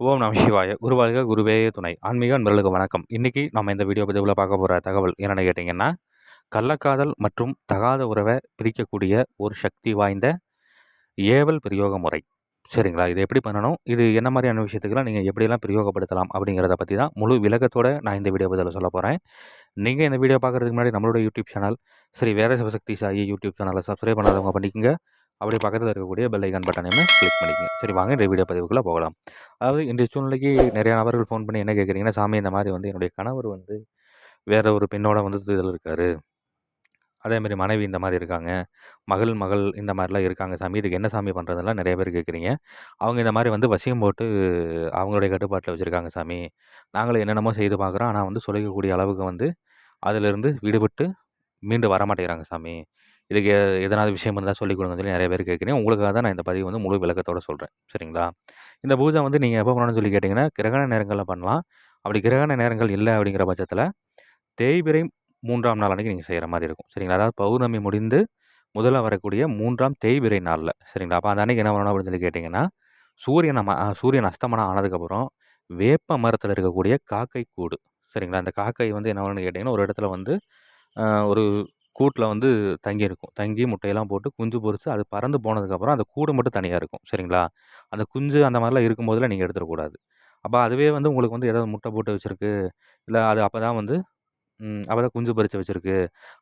ஓம் நம சிவாய. குருவாழ்க குருவே துணை. ஆன்மீக அன்பர்களுக்கு வணக்கம். இன்றைக்கி நம்ம இந்த வீடியோ பதிவில் பார்க்க போகிற தகவல் என்னென்னு கேட்டிங்கன்னா கள்ளக்காதல் மற்றும் தகாத உறவை பிரிக்கக்கூடிய ஒரு சக்தி வாய்ந்த ஏவல் பிரயோக முறை. சரிங்களா? இது எப்படி பண்ணணும்? இது என்ன மாதிரியான விஷயத்துக்கெல்லாம் நீங்கள் எப்படியெல்லாம் பிரயோகப்படுத்தலாம் அப்படிங்கிறத பற்றி தான் முழு விளக்கத்தோடு நான் இந்த வீடியோ பதிவில் சொல்ல போகிறேன் நீங்கள் இந்த வீடியோ பார்க்குறதுக்கு முன்னாடி நம்மளோட யூடியூப் சேனல் சரி வேற சிவசக்தி சாயி யூடியூப் சேனலை சப்ஸ்கிரைப் பண்ணாதவங்க பண்ணிக்கோங்க. அப்படி பக்கத்தில் இருக்கக்கூடிய பெல் ஐக்கான் பட்டனையுமே கிளிக் பண்ணிக்கங்க. சரி வாங்க இந்த வீடியோ பதிவுக்குள்ளே போகலாம். அதாவது இன்றைய சூழ்நிலைக்கு நிறையா நபர்கள் ஃபோன் பண்ணி என்ன கேட்குறீங்கன்னா சாமி இந்த மாதிரி வந்து என்னுடைய கணவர் வந்து வேறு ஒரு பெண்ணோட வந்து இதில் இருக்கார். அதேமாதிரி மனைவி இந்த மாதிரி இருக்காங்க. மகள் மகள் இந்த மாதிரிலாம் இருக்காங்க. சாமி இதுக்கு என்ன சாமி பண்ணுறதெல்லாம் நிறைய பேர் கேட்குறீங்க. அவங்க இந்த மாதிரி வந்து வசியம் போட்டு அவங்களுடைய கட்டுப்பாட்டில் வச்சுருக்காங்க சாமி. நாங்களும் என்னென்னமோ செய்து பார்க்குறோம். ஆனால் வந்து சொல்லிக்கக்கூடிய அளவுக்கு வந்து அதிலிருந்து விடுபட்டு மீண்டு வரமாட்டேங்கிறாங்க சாமி. இதுக்கு எதனாவது விஷயம் இருந்தால் சொல்லிக் கொடுங்கன்னு சொல்லி நிறைய பேர் கேட்குறீங்க. உங்களுக்காக தான் நான் இந்த பதிவு வந்து முழு விளக்கத்தோடு சொல்கிறேன் சரிங்களா? இந்த பூஜை வந்து நீங்கள் எப்போ பண்ணணும்னு சொல்லி கேட்டிங்கன்னா கிரகண நேரங்களில் பண்ணலாம். அப்படி கிரகண நேரங்கள் இல்லை அப்படிங்கிற பட்சத்தில் தேய்பிரை மூன்றாம் நாள் அன்றைக்கி நீங்கள் செய்கிற மாதிரி இருக்கும். சரிங்களா? அதாவது பௌர்ணமி முடிந்து முதல்ல வரக்கூடிய மூன்றாம் தேய்பிரை நாளில். சரிங்களா? அப்போ அந்த அன்றைக்கி என்ன பண்ணணும் அப்படின்னு சொல்லி கேட்டிங்கன்னா சூரியன் சூரியன் அஸ்தமனம் ஆனதுக்கப்புறம் வேப்ப மரத்தில் இருக்கக்கூடிய காக்கை கூடு. சரிங்களா? அந்த காக்கை வந்து என்ன பண்ணணும்னு கேட்டிங்கன்னா ஒரு இடத்துல வந்து ஒரு கூட்டில் வந்து தங்கியிருக்கும். தங்கி முட்டையெல்லாம் போட்டு குஞ்சு பொறிச்சு அது பறந்து போனதுக்கப்புறம் அந்த கூடு மட்டும் தனியாக இருக்கும். சரிங்களா? அந்த குஞ்சு அந்த மாதிரிலாம் இருக்கும்போதெல்லாம் நீங்கள் எடுத்துடக்கூடாது அப்போ அதுவே வந்து உங்களுக்கு வந்து ஏதாவது முட்டை போட்டு வச்சுருக்கு இல்லை அது அப்போ தான் வந்து அப்போ தான் குஞ்சு பறித்து வச்சுருக்கு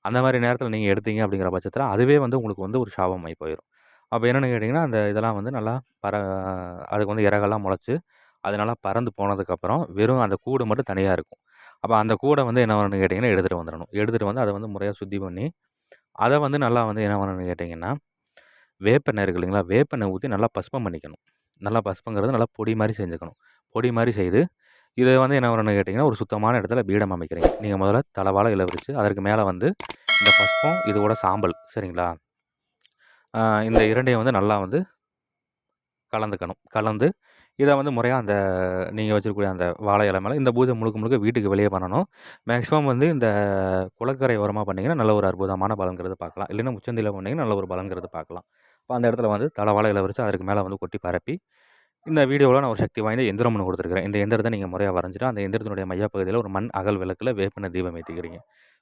அந்த மாதிரி நேரத்தில் நீங்கள் எடுத்தீங்க அப்படிங்கிற பட்சத்தில் அதுவே வந்து உங்களுக்கு வந்து ஒரு சாபமாகி போயிடும் அப்போ என்னென்னு கேட்டிங்கன்னா அந்த இதெல்லாம் வந்து நல்லா பற அதுக்கு வந்து இறகெல்லாம் முளைச்சி அது நல்லா பறந்து போனதுக்கப்புறம் வெறும் அந்த கூடு மட்டும் தனியாக இருக்கும். அப்போ அந்த கூடை வந்து என்ன வரணும்னு கேட்டிங்கன்னா எடுத்துகிட்டு வந்துடணும். எடுத்துகிட்டு வந்து அதை வந்து முறையாக சுத்தி பண்ணி அதை வந்து நல்லா வந்து என்ன பண்ணணும்னு கேட்டிங்கன்னா வேப்பெண்ணெய் இருக்குது இல்லைங்களா? வேப்பெண்ணெய் ஊற்றி நல்லா பஸ்பம் பண்ணிக்கணும். நல்லா பஸ்பங்கிறது நல்லா பொடி மாதிரி செஞ்சுக்கணும். பொடி மாதிரி செய்து இதை வந்து என்ன பண்ணணும்னு கேட்டிங்கன்னா ஒரு சுத்தமான இடத்துல பீடம் அமைக்கிறீங்க. நீங்கள் முதல்ல தலைவாழை இலை விரித்து அதற்கு மேலே வந்து இந்த பஸ்பம் இதோட சாம்பல் சரிங்களா? இந்த இரண்டையும் வந்து நல்லா வந்து கலந்துக்கணும். கலந்து இதை வந்து முறையாக அந்த நீங்கள் வச்சுருக்கக்கூடிய அந்த வாழை இலை மேலே இந்த பூஜை முழுக்க முழுக்க வீட்டுக்கு வெளியே பண்ணணும். மேக்ஸிமம் வந்து இந்த குளக்கரை ஓரமாக பண்ணிங்கன்னா நல்ல ஒரு அற்புதமான பலங்கிறது பார்க்கலாம். இல்லைன்னா முச்சந்தியில் பண்ணிங்கன்னா நல்ல ஒரு பலங்கிறது பார்க்கலாம். இப்போ அந்த இடத்துல வந்து தலை வாழை இலை வச்சு அதற்கு மேலே வந்து கொட்டி பரப்பி இந்த வீடியோவில் நான் ஒரு சக்தி வாய்ந்த எந்திரம் ஒன்று கொடுத்துருக்கிறேன். இந்த எந்திரத்தை நீங்கள் முறையாக வரைஞ்சிட்டு அந்த எந்திரத்தினுடைய மையப்பகுதியில் ஒரு மண் அகல் விளக்கில் வேப்பன தீபம் ஏற்றிக்கிறீங்க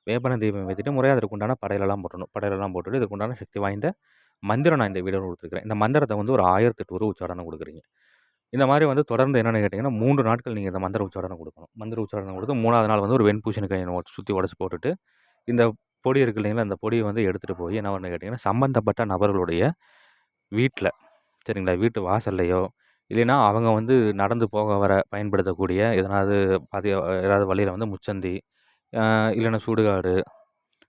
வேப்பன தீபம் ஏற்றிட்டு முறையாக அதற்குண்டான படையிலெல்லாம் போட்டணும். படையிலெல்லாம் போட்டுட்டு இதுக்குண்டான சக்தி வாய்ந்த மந்திரம் நான் இந்த வீடியோவில் கொடுத்துருக்கிறேன். இந்த மந்திரத்தை வந்து ஒரு ஆயிரத்தெட்டு ஒரு உச்சாரணம் கொடுக்குறீங்க. இந்த மாதிரி வந்து தொடர்ந்து என்னென்னு கேட்டிங்கன்னா மூன்று நாட்கள் நீங்கள் இந்த மந்திர உச்சாரணம் கொடுக்கணும். மந்திர உச்சாரணம் கொடுத்து மூணாவது நாள் வந்து ஒரு வெண்பூசணிக்காயை சுற்றி உடச்சி போட்டுட்டு இந்த பொடி இருக்கு இல்லைங்களா அந்த பொடியை வந்து எடுத்துகிட்டு போய் என்ன பண்ணு கேட்டிங்கன்னா சம்மந்தப்பட்ட நபர்களுடைய வீட்டில் சரிங்களா வீட்டு வாசல்லையோ இல்லைன்னா அவங்க வந்து நடந்து போக வர பயன்படுத்தக்கூடிய எதனாவது பாதி ஏதாவது வழியில் வந்து முச்சந்தி இல்லைன்னா சுடுகாடு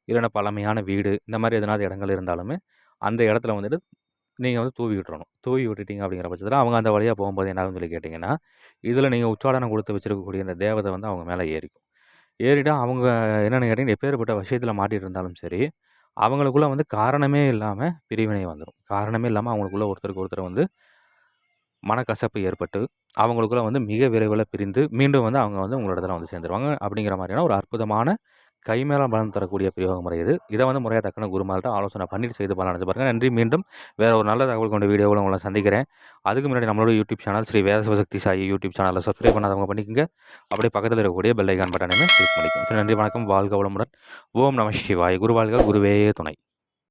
இல்லைன்னா பழமையான வீடு இந்த மாதிரி எதனாவது இடங்கள் இருந்தாலுமே அந்த இடத்துல வந்துட்டு நீங்கள் வந்து தூவி விட்டுறணும். தூவி விட்டுட்டீங்க அப்படிங்கிற பட்சத்தில் அவங்க அந்த வழியாக போகும்போது என்ன சொல்லி கேட்டிங்கன்னா இதில் நீங்கள் உச்சாடனம் கொடுத்து வச்சுருக்கக்கூடிய இந்த தேவதை வந்து அவங்க மேலே ஏறிக்கும். ஏறிட்டால் அவங்க என்னென்னு கேட்டிங்கன்னா எப்பேற்பட்ட விஷயத்தில் மாட்டிகிட்டு இருந்தாலும் சரி அவங்களுக்குள்ளே வந்து காரணமே இல்லாமல் பிரிவினை வந்துடும் காரணமே இல்லாமல் அவங்களுக்குள்ளே ஒருத்தருக்கு ஒருத்தர் வந்து மனக்கசப்பு ஏற்பட்டு அவங்களுக்குள்ளே வந்து மிக விரைவில் பிரிந்து மீண்டும் வந்து அவங்க வந்து உங்களோட இடத்துல வந்து சேர்ந்துருவாங்க அப்படிங்கிற மாதிரியான ஒரு அற்புதமான கை மேலே பலன் தரக்கூடிய பிரயோக முறை இது. இதை வந்து முறையாக தக்கன குருமால்கிட்ட ஆலோசனை பண்ணிட்டு செய்து பலன் பாருங்கள் நன்றி. மீண்டும் வேறு ஒரு நல்ல தகவல் கொண்ட வீடியோவில் உங்களை சந்திக்கிறேன். அதுக்கு முன்னாடி நம்மளோட YouTube channel Sri Veda Sivasakthi Sai YouTube சேனலில் சப்ஸ்கிரைப் பண்ணாதவங்க பண்ணிக்கோங்க. அப்படியே பக்கத்தில் இருக்கக்கூடிய பெல் ஐக்கான் பட்டனையுமே கிளிக் பண்ணிக்கோங்க. நன்றி. வணக்கம். வாழ்க வளமுடன். ஓம் நம சிவாய். குருவாழ்க குருவே துணை.